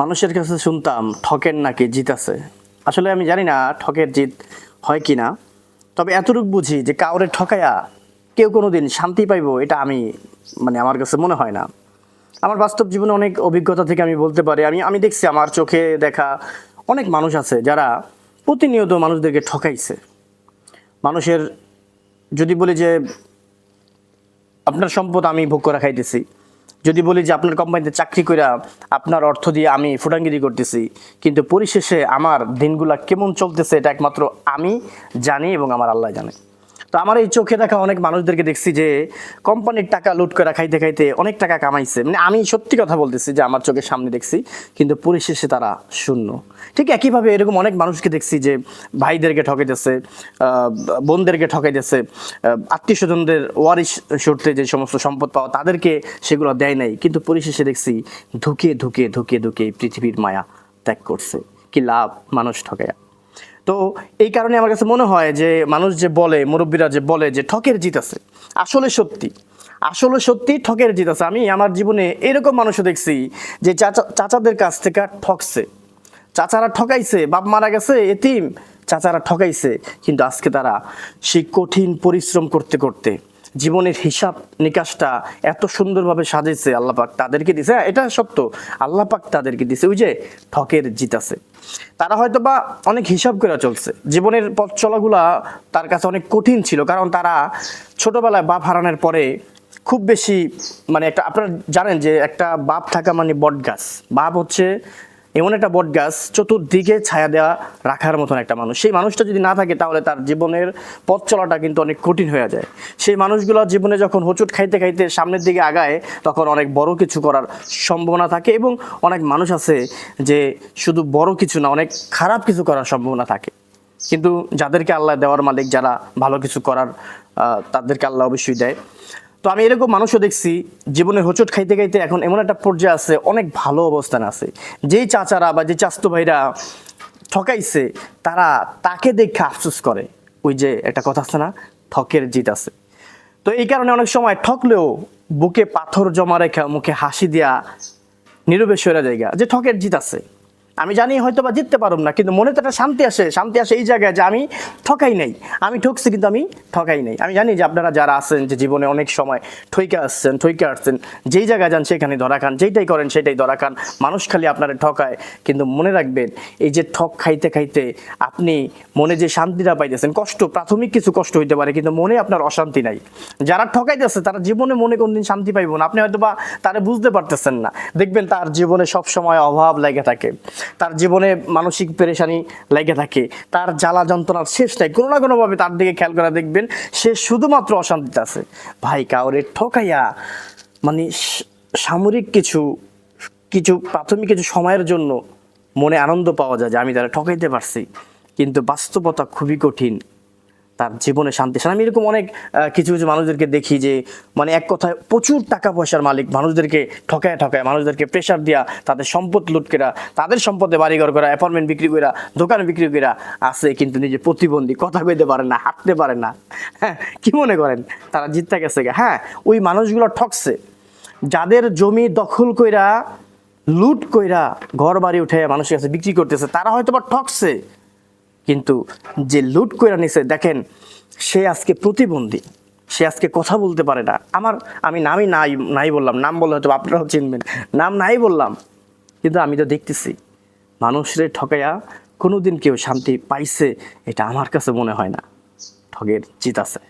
মানুষের কাছে শুনতাম, ঠকের নাকি জিত আছে। আসলে আমি জানি না ঠকের জিত হয় কি না তবে এতটুকু বুঝি যে কাউরে ঠকায়া কেউ কোনো দিন শান্তি পাইবো এটা আমি মানে আমার কাছে মনে হয় না। আমার বাস্তব জীবনে অনেক অভিজ্ঞতা থেকে আমি বলতে পারি, আমি আমি দেখছি আমার চোখে দেখা অনেক মানুষ আছে যারা প্রতিনিয়ত মানুষদেরকে ঠকাইছে। মানুষের, যদি বলি যে আপনার সম্পদ আমি ভোগ করা খাইতেছি যদি বলি যে আপনার কোম্পানিতে চাকরি করে আপনার অর্থ দিয়ে আমি ফুটাঙ্গিরি করতেছি, কিন্তু পরিশেষে আমার দিনগুলা কেমন চলতেছে এটা একমাত্র আমি জানি এবং আমার আল্লাহ জানে। তো আমার এই চোখে দেখা অনেক মানুষদেরকে দেখছি যে কোম্পানির টাকা লুট করে খাইতে খাইতে অনেক টাকা কামাইছে। মানে আমি সত্যি কথা বলতেছি যে আমার চোখের সামনে দেখছি কিন্তু পরিশেষে তারা শূন্য। ঠিক একইভাবে এরকম অনেক মানুষকে দেখছি যে ভাইদেরকে ঠকাইতেছে আহ, বোনদেরকে ঠকাইতেছে আত্মীয় স্বজনদের ওয়ারিশ সূত্রে যে সমস্ত সম্পদ পাওয়া তাদেরকে সেগুলো দেয় নাই। কিন্তু পরিশেষে দেখছি ধুকে ধুকে ধুকে ধুকে পৃথিবীর মায়া ত্যাগ করছে। কি লাভ মানুষ ঠকায়া তো এই কারণে আমার কাছে মনে হয় যে মানুষ যে বলে, মুরব্বীরা যে বলে যে ঠকের জিত আছে, আসলে সত্যি আসলে সত্যি ঠকের জিত আছে। আমি আমার জীবনে এরকম মানুষও দেখছি যে চাচা, চাচাদের কাছ থেকে ঠকছে। চাচারা ঠকাইছে, বাপ মারা গেছে, এতিম, চাচারা ঠকাইছে, কিন্তু আজকে তারা সেই কঠিন পরিশ্রম করতে করতে জীবনের হিসাব নিকাশটা এত সুন্দরভাবে সাজিয়েছে আল্লাপাক তাদেরকে দিছে। হ্যাঁ, এটা সত্য। আল্লাপাক তাদেরকে দিছে। ওই যে ঠকের জিত আছে। তারা হয়তো বা অনেক হিসাব করে চলছে। জীবনের পথ চলাগুলা তার কাছে অনেক কঠিন ছিল। কারণ তারা ছোটবেলায় বাপ হারানোর পরে খুব বেশি মানে একটা আপনারা জানেন যে একটা বাপ থাকা মানে বট গাছ বাপ হচ্ছে এমন একটা বট গাছ চতুর্দিকে ছায়া দেওয়া রাখার মতন একটা মানুষ। সেই মানুষটা যদি না থাকে তাহলে তার জীবনের পথ চলাটা কিন্তু অনেক কঠিন হয়ে যায়। সেই মানুষগুলো জীবনে যখন হোঁচট খাইতে খাইতে সামনের দিকে আগায়, তখন অনেক বড় কিছু করার সম্ভাবনা থাকে এবং অনেক মানুষ আছে যে শুধু বড় কিছু না, অনেক খারাপ কিছু করার সম্ভাবনা থাকে। কিন্তু যাদেরকে আল্লাহ দেওয়ার মালিক, যারা ভালো কিছু করার তাদেরকে আল্লাহ অবশ্যই দেয়। তো আমি এরকম মানুষও দেখছি, জীবনে হোঁচট খাইতে খাইতে এখন এমন একটা পর্যায়ে আছে, অনেক ভালো অবস্থান আছে। যেই চাচারা বা যে চাস্তো ভাইরা ঠকাইছে, তারা তাকে দেখে আফসোস করে। ওই যে একটা কথা আছে না, ঠকের জিত আছে। তো এই কারণে অনেক সময় ঠকলেও বুকে পাথর জমা রেখা, মুখে হাসি দেয়া নীরবে সরে জায়গা, যে ঠকের জিত আছে। আমি জানি হয়তো বা জিততে পারব না, কিন্তু মনে তো একটা শান্তি আসে শান্তি আসে এই জায়গায় যে আমি ঠকাই নাই। আমি ঠকছি কিন্তু আমি ঠকাই নাই। আমি জানি যে আপনারা যারা আছেন যে জীবনে অনেক সময় ঠইকে আসছেন ঠইকে আসছেন, যেই জায়গায় যান সেখানে ধরা খান, যেইটাই করেন সেটাই ধরা খান, মানুষ খালি আপনারা ঠকায়। কিন্তু মনে রাখবেন, এই যে ঠক খাইতে খাইতে আপনি মনে যে শান্তিটা পাইতেছেন, কষ্ট, প্রাথমিক কিছু কষ্ট হইতে পারে, কিন্তু মনে আপনার অশান্তি নাই। যারা ঠকাইতেছে, তারা জীবনে মনে কোনদিন শান্তি পাইব না। আপনি হয়তো বা তারা বুঝতে পারতেছেন না। দেখবেন তার জীবনে সব সময় অভাব লেগে থাকে। তার জীবনে মানসিক পেরেশানি লেগে থাকে। তার জ্বালা যন্ত্রণার শেষ নাই। কোনো না কোনোভাবে তার দিকে খেয়াল করে দেখবেন, সে শুধুমাত্র অশান্তিতে আছে। ভাই, কাউরে ঠকাইয়া মানে সামরিক কিছু কিছু প্রাথমিক কিছু সময়ের জন্য মনে আনন্দ পাওয়া যায় যে আমি তারা ঠকাইতে পারছি। কিন্তু বাস্তবতা খুবই কঠিন। তার জীবনে শান্তি আমি এরকম অনেক কিছু কিছু মানুষদেরকে দেখি যে মানে এক কথায় প্রচুর টাকা পয়সার মালিক, মানুষদেরকে ঠকায় ঠকায়, মানুষদেরকে প্রেশার দিয়া তাদের সম্পদ লুট করা তাদের সম্পদে বাড়িঘর করা অ্যাপার্টমেন্ট বিক্রি করা দোকান বিক্রি করা আছে কিন্তু নিজে প্রতিবন্ধী। কথা কইতে পারে না, হাঁটতে পারে না। হ্যাঁ কি মনে করেন? তারা জিততে গেছে? হ্যাঁ ওই মানুষগুলো ঠকছে। যাদের জমি দখল কইরা, লুট কইরা ঘর বাড়ি উঠে মানুষের কাছে বিক্রি করতেছে, তারা হয়তো বা ঠকছে। কিন্তু যে লুট করে নিছে, দেখেন, সে আজকে প্রতিবন্ধী। সে আজকে কথা বলতে পারে না। আমার, আমি নামই নাই নাই বললাম। নাম বললে হয়তো আপনারাও চিনবেন। নাম নাই বললাম। কিন্তু আমি তো দেখতেছি, মানুষের ঠকাইয়া কোনোদিন কেউ শান্তি পাইছে, এটা আমার কাছে মনে হয় না। ঠগের জিত আছে।